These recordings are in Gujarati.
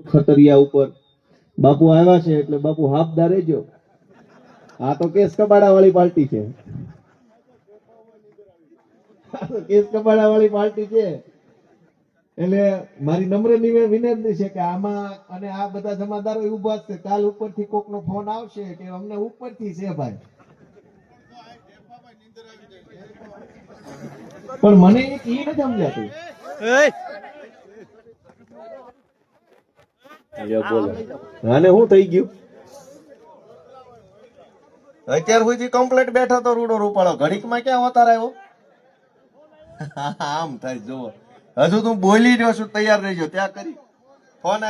ખતરિયા ઉપર. બાપુ આવ્યા છે એટલે બાપુ હાફદા રહેજો. આ તો કેસ કબાડા વાળી પાર્ટી છે. કેસ કબાડા વાળી પાર્ટી છે. એટલે મારી નમ્ર વિનંતી છે કે આમાં અને આ બધા જમાદારો ઊભા છે. કાલ ઉપરથી કોકનો ફોન આવશે કે અમને ઉપરથી છે ભાઈ. પણ મને ઈ નથી સમજાતું. બોલો. શું થઈ ગયું? અત્યાર સુધી કમ્પ્લેટ બેઠો તો રૂડો રૂપાળો. ઘડીકમાં ક્યાં અવતાર આવ્યો? આમ થાય જુઓ. હજુ તું બોલી રહ્યો છું તૈયાર રહેજો ત્યાં કરી. ફોન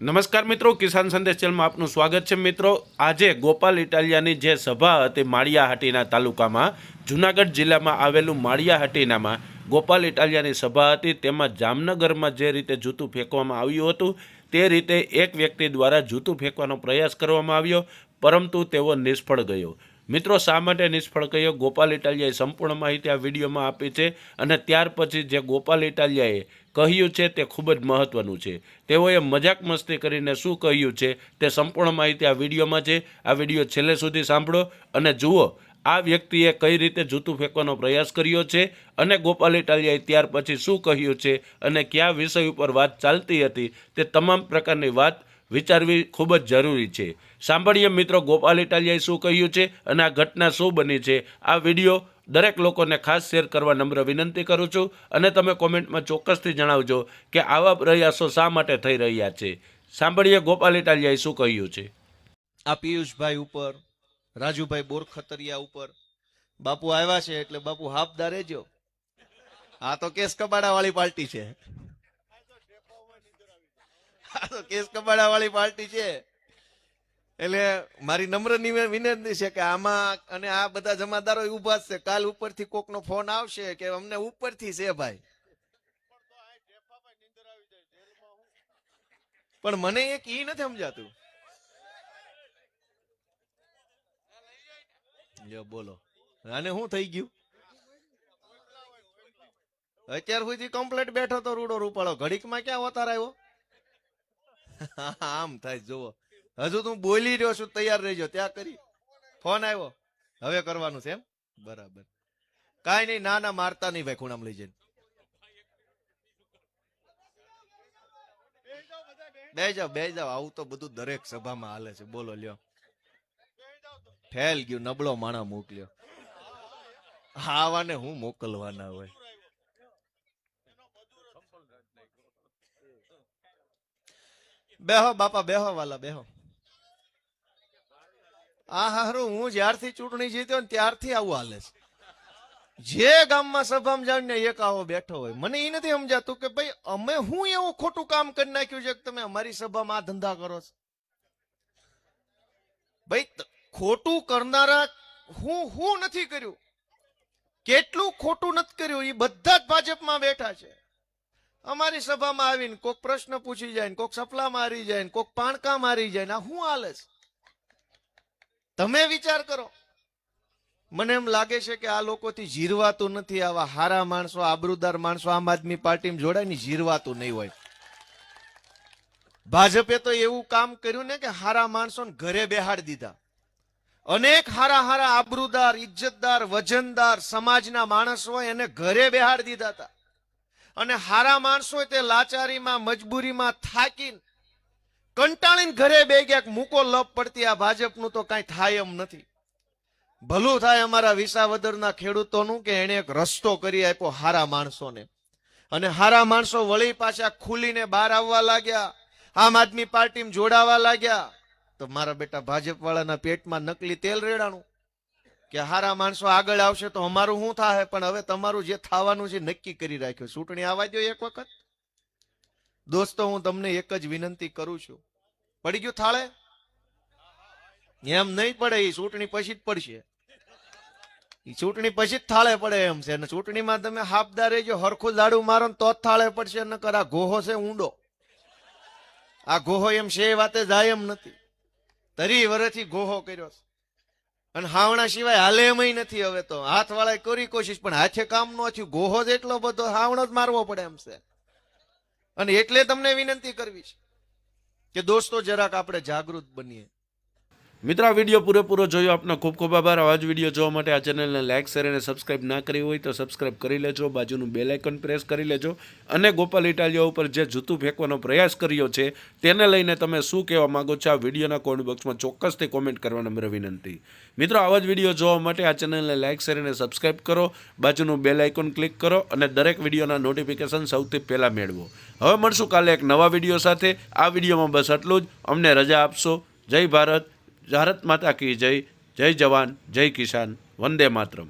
નમસ્કાર મિત્રો કિસાન સંદેશ ચેનલમાં આપનું સ્વાગત છે. મિત્રો આજે ગોપાલ ઇટાલિયાની જે સભા હતી માળિયાહાટીના તાલુકામાં જુનાગઢ જિલ્લામાં આવેલું માળિયાહાટીનામાં ગોપાલ ઇટાલિયાની સભા હતી. તેમાં જામનગરમાં જે રીતે જૂતું ફેંકવામાં આવ્યું હતું તે રીતે એક વ્યક્તિ દ્વારા જૂતું ફેંકવાનો પ્રયાસ કરવામાં આવ્યો, પરંતુ તેઓ નિષ્ફળ ગયો. મિત્રો, શા માટે નિષ્ફળ ગયો? ગોપાલ ઇટાલિયાએ સંપૂર્ણ માહિતી આ વિડીયોમાં આપી છે અને ત્યાર પછી જે ગોપાલ ઇટાલિયાએ કહ્યું છે તે ખૂબ જ મહત્વનું છે. તેઓએ મજાક મસ્તી કરીને શું કહ્યું છે તે સંપૂર્ણ માહિતી આ વિડીયોમાં છે. આ વીડિયો છેલ્લે સુધી સાંભળો અને જુઓ આ વ્યક્તિએ કઈ રીતે જૂતું ફેંકવાનો પ્રયાસ કર્યો છે અને ગોપાલ ઇટાલિયાએ ત્યાર પછી શું કહ્યું છે અને કયા વિષય ઉપર વાત ચાલતી હતી તે તમામ પ્રકારની વાત વિચારવી ખૂબ જ જરૂરી છે. સાંભળીએ મિત્રો, ગોપાલ ઇટાલિયાએ શું કહ્યું છે અને આ ઘટના શું બની છે? આ વીડિયો દરેક લોકોને ખાસ શેર કરવા નમ્ર વિનંતી કરું છું અને તમે કોમેન્ટમાં ચોક્કસથી જણાવજો કે આવા પ્રયાસો શા માટે થઈ રહ્યા છે. સાંભળીએ ગોપાલ ઇટાલિયાએ શું કહ્યું છે? આ પિયુષભાઈ ઉપર રાજુભાઈ બોરખતરિયા ઉપર. બાપુ આવ્યા છે એટલે બાપુ હાફદા રહેજો. આ તો કેસ કબાડા વાળી પાર્ટી છે. આ તો કેસ કબાડા વાળી પાર્ટી છે. એટલે મારી નમ્ર વિનંતી છે કે આમાં અને આ બધા જમાદારો ઊભા છે. કાલ ઉપરથી કોકનો ફોન આવશે કે અમને ઉપરથી છે ભાઈ. પણ મને એક ઈ નથી સમજાતું. લ્યો, બોલો. અને શું થઈ ગયું? અત્યાર સુધી કમ્પ્લેટ બેઠો તો રૂડો રૂપાળો. ઘડીકમાં ક્યાં અવતાર આવ્યો? આમ થાય, જુઓ. હજુ તું બોલી રહ્યો છું, તૈયાર રહેજો. ત્યાં કરી. ફોન આવ્યો. હવે કરવાનું છે એમ? બરાબર. કાંઈ નહીં ના ના મારતા નહીં ભાઈ, ખૂણામાં લઈ જઈને. બે જાવ બે જાવ આવું તો બધું દરેક સભામાં હાલે છે. બોલો, લ્યો. ફેલ ગયું, નબળો માણા મોકલ્યો. આવાને હું મોકલવાના હોય? બેહો, બાપા, બેહો, વાલા, બેહો. આ હારું હું જ્યારથી ચૂંટણી જીત્યો ને ત્યારથી આવું હાલે છે. જે ગામમાં સભામાં જાવ એક આવો બેઠો હોય. મને એ નથી સમજાતું કે ભાઈ, અમે હું એવું ખોટું કામ કરી નાખ્યું છે કે તમે અમારી સભામાં આ ધંધા કરો છો? ભાઈ ખોટું કરનારા હું હું નથી કર્યું? કેટલું ખોટું નથી કર્યું? એ બધા જ ભાજપમાં બેઠા છે. અમારી સભામાં આવીને કોક પ્રશ્ન પૂછી જાય કોક સપલા મારી જાય કોક પાણકા મારી જાય આ હું હાલે તમે વિચાર કરો. મને એમ લાગે છે કે આ લોકોથી જીરવાતું નથી, આવા હારા માણસો, આબરૂદાર માણસો આમ આદમી પાર્ટીમાં જોડાય ને જીરવાતું નહીં હોય. ભાજપે તો એવું કામ કર્યું ને કે હારા માણસોને ઘરે બેહાડી દીધા. અનેક હારા હારા આબરૂદાર, ઇજ્જતદાર, વજનદાર સમાજના માણસ હોય એને ઘરે બેહાડી દીધા હતા. અને હારા માણસો તે લાચારીમાં, મજબૂરીમાં થાકીને, કંટાળીને ઘરે બે ગયા મૂકો લપ પડતી આ ભાજપનું તો કાંઈ થાય એમ નથી. ભલું થાય અમારા વિસાવદરના ખેડૂતોનું કે એને એક રસ્તો કરી આપ્યો હારા માણસોને. અને હારા માણસો વળી પાછા ખુલીને બહાર આવવા લાગ્યા, આમ આદમી પાર્ટીમાં જોડાવા લાગ્યા તો મારા બેટા ભાજપ વાળાના પેટમાં નકલી તેલ રેડાણું. કે હારા માણસો આગળ આવશે તો અમારું શું થાય પણ હવે તમારું જે થવાનું છે નક્કી કરી રાખ્યું. ચૂંટણી આવવા દો એક વખત. દોસ્તો, હું તમને એક જ વિનંતી કરું છું. પડી ગયું થાળે? એમ નહીં પડે એ ચૂંટણી પછી જ પડશે. ચૂંટણી પછી જ થાળે પડે એમ છે. અને ચૂંટણીમાં તમે હાફદાર રહેજો, હરખું દાડું મારો તો જ થાળે પડશે, નકર આ ગોહો છે ઊંડો. આ ગોહો એમ છે એ વાતે જાય એમ નથી. તરી વરથી ગોહો કર્યો અને હાવણા સિવાય હાલે એમય નથી હવે તો. હાથ વાળા કરી કોશિશ, પણ હાથે કામ નો થયું. ગોહો જ એટલો બધો હાવણો જ મારવો પડે એમ છે. અને એટલે તમને વિનંતી કરવી છે કે દોસ્તો, જરાક આપણે જાગૃત બનીએ. મિત્રો, આ વીડિયો પૂરેપૂરો જોયો. આપનો ખૂબ ખૂબ આભાર. આવા જ વીડિયો જોવા માટે આ ચેનલને લાઇક શેર અને સબસ્ક્રાઇબ ના કરી હોય તો સબસ્ક્રાઇબ કરી લેજો. બાજુનું બેલ આઇકન પ્રેસ કરી લેજો. અને ગોપાલ ઇટાલિયા ઉપર જે જૂતું ફેંકવાનો પ્રયાસ કર્યો છે, તેને લઈને તમે શું કહેવા માંગો છો? આ વિડીયોના કોમેન્ટ બોક્સમાં ચોક્કસથી કોમેન્ટ કરવાનો નમ્ર વિનંતી. મિત્રો, આવા જ વીડિયો જોવા માટે આ ચેનલને લાઇક શેર અને સબસ્ક્રાઇબ કરો. બાજુનું બેલ આઇકોન ક્લિક કરો અને દરેક વિડીયોના નોટિફિકેશન સૌથી પહેલાં મેળવો. હવે મળશું કાલે એક નવા વીડિયો સાથે. આ વિડીયોમાં બસ આટલું જ. અમને રજા આપશો. જય ભારત. ભારત માતા કી જય જય જવાન જય કિસાન વંદે માતરમ.